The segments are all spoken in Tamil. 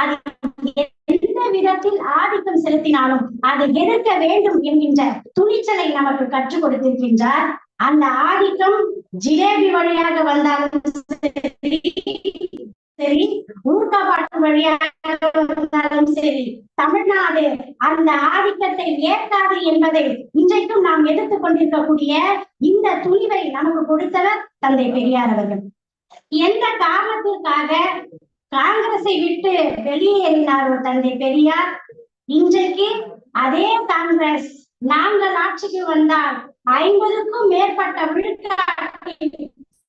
அது எந்த விதத்தில் ஆதிக்கம் செலுத்தினாலும் அதை எதிர்க்க வேண்டும் என்கின்ற துணிச்சலை நமக்கு கற்றுக் கொடுத்திருக்கின்றார். அந்த ஆதிக்கம் ஜிலேபி வழியாக வந்தாலும் சரி சரி ஊர்காப்பாட்டு வழியாக வந்தாலும் சரி தமிழ்நாடு அந்த ஆதிக்கத்தை ஏற்காது என்பதை இன்றைக்கும் நாம் எதிர்த்து கொண்டிருக்கக்கூடிய இந்த துணிவை நமக்கு கொடுத்தவர் தந்தை பெரியார் அவர்கள். எந்த காரணத்திற்காக காங்கிரஸை விட்டு வெளியேறினார் ஒரு தந்தை பெரியார்? இன்றைக்கு அதே காங்கிரஸ் நாங்கள் ஆட்சிக்கு வந்தால் ஐம்பதுக்கும் மேற்பட்ட விழுக்காட்டில்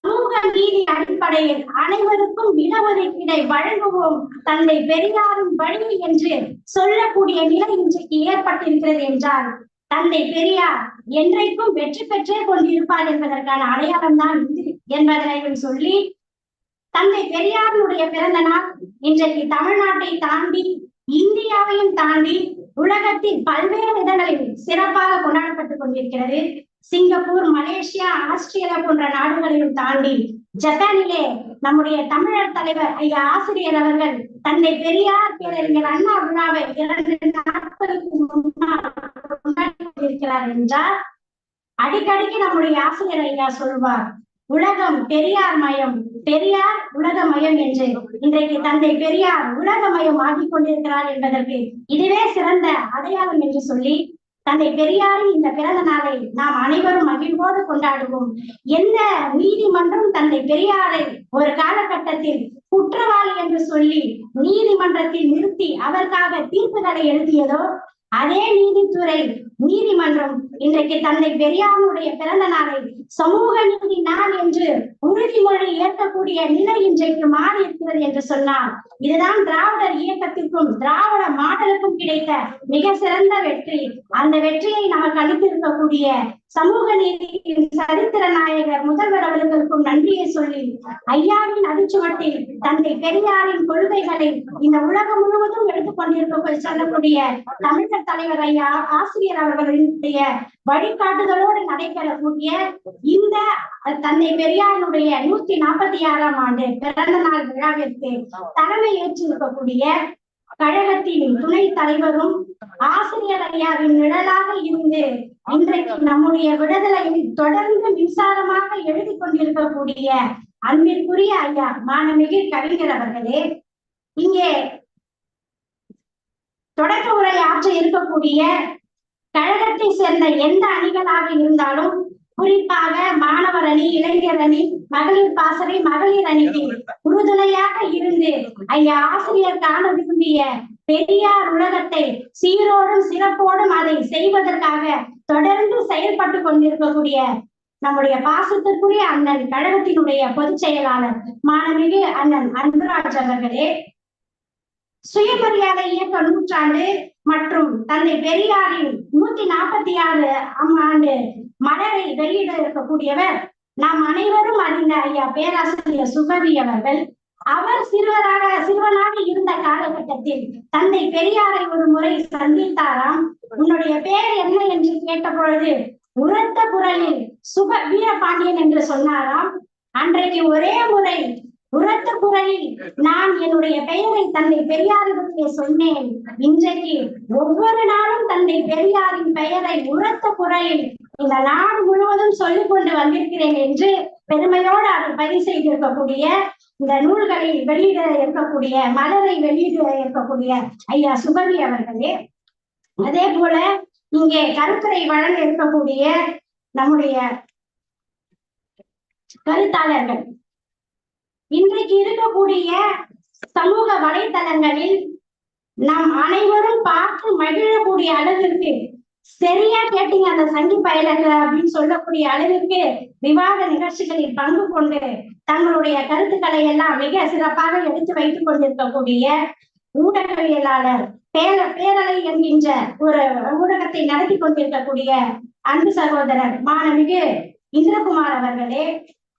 சமூக நீதி அடிப்படையில் அனைவருக்கும் இடஒதுக்கீடை வழங்குவோம் தந்தை பெரியாரும் வழி என்று சொல்லக்கூடிய நிலை இன்றைக்கு ஏற்பட்டிருக்கிறது என்றால் தந்தை பெரியார் என்றைக்கும் வெற்றி பெற்றே கொண்டிருப்பார் என்பதற்கான அடையாளம் தான் இது என்பதனை சொல்லி தந்தை பெரியாருடைய பிறந்த நாள் இன்றைக்கு தமிழ்நாட்டை தாண்டி இந்தியாவையும் தாண்டி உலகத்தின் பல்வேறு இடங்களில் சிறப்பாக கொண்டாடப்பட்டுக் கொண்டிருக்கிறது. சிங்கப்பூர் மலேசியா ஆஸ்திரேலியா போன்ற நாடுகளையும் தாண்டி ஜப்பானிலே நம்முடைய தமிழர் தலைவர் ஐயா ஆசிரியர் அவர்கள் தந்தை பெரியார் பேரறிஞர் அண்ணா விழாவை இரண்டு நாட்களுக்கு முன்னால் கொண்டாடி கொண்டிருக்கிறார் என்றால் அடிக்கடிக்கு நம்முடைய ஆசிரியர் ஐயா சொல்வார் உலகம் பெரியார் மயம் பெரியார் உலகமயம் என்று இன்றைக்கு தந்தை பெரியார் உலகமயம் ஆகிக் கொண்டிருக்கிறார் என்பதற்கு இதுவே சிறந்த அடையாளம் என்று சொல்லி தந்தை பெரியாரின் இந்த பிறந்த நாளை நாம் அனைவரும் மகிழ்வோடு கொண்டாடுவோம். எந்த நீதிமன்றம் தந்தை பெரியாரை ஒரு காலகட்டத்தில் குற்றவாளி என்று சொல்லி நீதிமன்றத்தில் நிறுத்தி அவருக்காக தீர்ப்புகளை எழுதியதோ அதே நீதித்துறை நீதிமன்றம் இன்றைக்கு தந்தை பெரியாருடைய பிறந்த நாளை சமூக நீதி நாள் என்று உறுதிமொழி ஏற்கக்கூடிய நிலை இன்றைக்கு மாறி இருக்கிறது என்று சொன்னால் இதுதான் திராவிடர் இயக்கத்திற்கும் திராவிட மாடலுக்கும் கிடைத்த மிக சிறந்த வெற்றி. அந்த வெற்றியை நமக்கு அளித்திருக்கக்கூடிய சமூக நீதியின் சரித்திர நாயகர் முதல்வர் அவர்களுக்கும் நன்றியை சொல்லி ஐயாவின் அடிச்சுவட்டில் தந்தை பெரியாரின் கொள்கைகளை இந்த உலகம் முழுவதும் எடுத்துக்கொண்டிருக்க சொல்லக்கூடிய தமிழர் தலைவர் ஐயா ஆசிரியர் அவர்களுடைய வழிகாட்டுதலோடு நடைபெறக்கூடிய இந்த தந்தை பெரியாரினுடைய நூத்தி நாற்பத்தி ஆறாம் ஆண்டு பிறந்த நாள் விழாவிற்கு தலைமை ஏற்றிருக்கக்கூடிய கழகத்தின் துணை தலைவரும் ஆசிரியர் ஐயாவின் நிழலாக இருந்து இன்றைக்கு நம்முடைய விடுதலையில் தொடர்ந்து மின்சாரமாக எழுதி கொண்டிருக்கக்கூடிய அன்பிற்குரிய ஐயா மாணமிகு கவிஞர் அவர்களே இங்கே தொடக்க உரை ஆற்ற இருக்கக்கூடிய கழகத்தை சேர்ந்த எந்த அணிகளாக இருந்தாலும் குறிப்பாக மாணவர் அணி இளைஞர் அணி மகளிர் பாசறை மகளிர் அணிக்கு உறுதுணையாக இருந்து ஐயா ஆசிரியர் காண விரும்பிய பெரியார் உலகத்தை சீரோடும் சிறப்போடும் அதை செய்வதற்காக தொடர்ந்து செயல்பட்டு கொண்டிருக்கக்கூடிய நம்முடைய பாசத்திற்குரிய அண்ணன் கழகத்தினுடைய பொதுச் செயலாளர் மாணவிகு அண்ணன் அன்புராஜ் அவர்களே. சுயமரியாதை இயக்க நூற்றாண்டு மற்றும் தந்தை பெரியாரின் நூத்தி நாற்பத்தி ஆறு ஆண்டு மலரை வெளியிட இருக்கக்கூடியவர் நாம் அனைவரும் அறிந்த ஐயா பேராசிரியர் சுபவி அவர்கள். அவர் சிறுவராக சிறுவனாக இருந்த காலகட்டத்தில் தந்தை பெரியாரை ஒரு முறை சந்தித்தாராம். உன்னுடைய பேர் என்ன என்று கேட்ட பொழுது உரத்த குரலில் சுப வீரபாண்டியன் என்று சொன்னாராம். அன்றைக்கு ஒரே முறை உரத்த குரலில் நான் என்னுடைய பெயரை தந்தை பெரியாரிடத்திலே சொன்னேன். இன்றைக்கு ஒவ்வொரு நாளும் தந்தை பெரியாரின் பெயரை உரத்த குரலில் இந்த நாடு முழுவதும் சொல்லிக் கொண்டு வந்திருக்கிறேன் என்று பெருமையோடு அதை பதிவு செய்திருக்கக்கூடிய இந்த நூல்களை வெளியிட இருக்கக்கூடிய மலரை வெளியிட இருக்கக்கூடிய ஐயா சுபவி அவர்களே. அதே போல இங்கே கருத்துரை வழங்க இருக்கக்கூடிய நம்முடைய கருத்தாளர்கள். இன்றைக்கு இருக்கக்கூடிய சமூக வலைத்தளங்களில் நாம் அனைவரும் பார்த்து மகிழக்கூடிய அளவிற்கு சரியா கேட்டீங்க அந்த சங்கி பயலர்கள் அப்படின்னு சொல்லக்கூடிய அளவிற்கு விவாத நிகழ்ச்சிகளில் பங்கு கொண்டு தங்களுடைய கருத்துக்களை எல்லாம் மிக சிறப்பாக எடுத்து வைத்துக் கொண்டிருக்கக்கூடிய ஊடகவியலாளர் பேர பேரலை என்கின்ற ஒரு ஊடகத்தை நடத்தி கொண்டிருக்கக்கூடிய அன்பு சகோதரர் மாணவிகு இந்திரகுமார் அவர்களே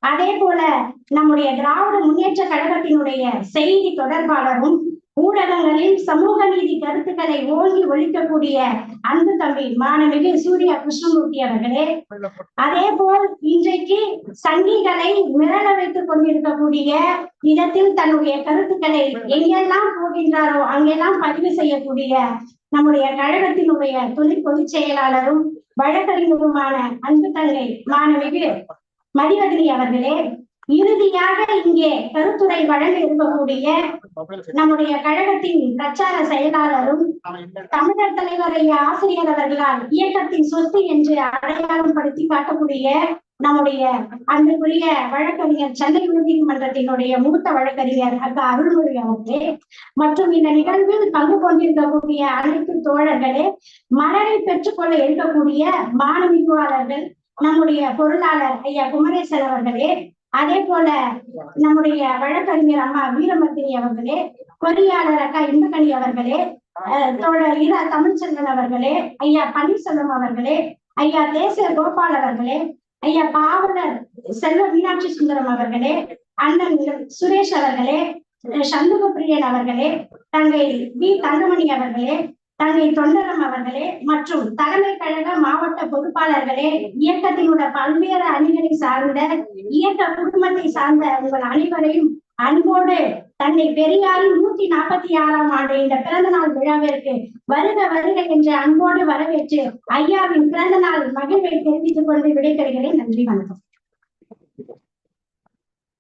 அதே போல நம்முடைய திராவிட முன்னேற்ற கழகத்தினுடைய செய்தி தொடர்பாளரும் ஊடகங்களில் சமூக நீதி கருத்துக்களை ஓங்கி ஒழிக்கக்கூடிய அன்பு தம்பி மாணவிகு சூர்யா கிருஷ்ணமூர்த்தி அவர்களே. அதே போல் இன்றைக்கு சங்கிகளை மிரள வைத்துக் கொண்டிருக்கக்கூடிய இடத்தில் தன்னுடைய கருத்துக்களை எங்கெல்லாம் போகின்றாரோ அங்கெல்லாம் பதிவு செய்யக்கூடிய நம்முடைய கழகத்தினுடைய தொழில் பொதுச் செயலாளரும் வழக்கறிஞருமான அன்பு தங்கை மாணவிகு மதிவதனி அவர்களே இறுதியாக இங்கே கருத்துரை வழங்க இருக்கக்கூடிய நம்முடைய கழகத்தின் பிரச்சார செயலாளரும் தமிழர் தலைவர் ஆசிரியர் அவர்களால் இயக்கத்தின் சொத்து என்று அடையாளம் படுத்தி காட்டக்கூடிய நம்முடைய அன்புக்குரிய வழக்கறிஞர் சென்னை உயர்நீதிமன்றத்தினுடைய மூத்த வழக்கறிஞர் அக்கா அருள்மொழி அவர்களே மற்றும் இந்த நிகழ்வில் பங்கு கொண்டிருக்கக்கூடிய அனைத்து தோழர்களே மலரை பெற்றுக்கொள்ள இருக்கக்கூடிய மாணவிகுவாளர்கள் நம்முடைய பொருளாளர் ஐயா குமரேசன் அவர்களே அதே போல நம்முடைய வழக்கறிஞர் அம்மா வீரமத்தினி அவர்களே பொறியாளர் அக்கா இந்துக்கணி அவர்களே தோழர் இரா தமிழ்ச்செல்வன் அவர்களே ஐயா பன்னீர்செல்வம் அவர்களே ஐயா தேசர் கோபால் அவர்களே ஐயா பாவலர் செல்வ மீனாட்சி சுந்தரம் அவர்களே அண்ணன் சுரேஷ் அவர்களே அஹ், சண்முக பிரியன் அவர்களே தங்கை வி தங்கமணி அவர்களே தங்கை தொண்டரம் அவர்களே மற்றும் தலைமை கழக மாவட்ட பொறுப்பாளர்களே இயக்கத்தினுடைய பல்வேறு அணிகளை சார்ந்த இயக்க குடும்பத்தை சார்ந்த உங்கள் அனைவரையும் அன்போடு தன்னை பெரியாரின் நூத்தி நாற்பத்தி ஆறாம் ஆண்டு இந்த பிறந்த நாள் விழாவிற்கு வருக வருக என்று அன்போடு வரவேற்று ஐயாவின் பிறந்த நாள் மகிழ்வை தெரிவித்துக் கொண்டு விடைபெறுகிறேன். நன்றி வணக்கம்.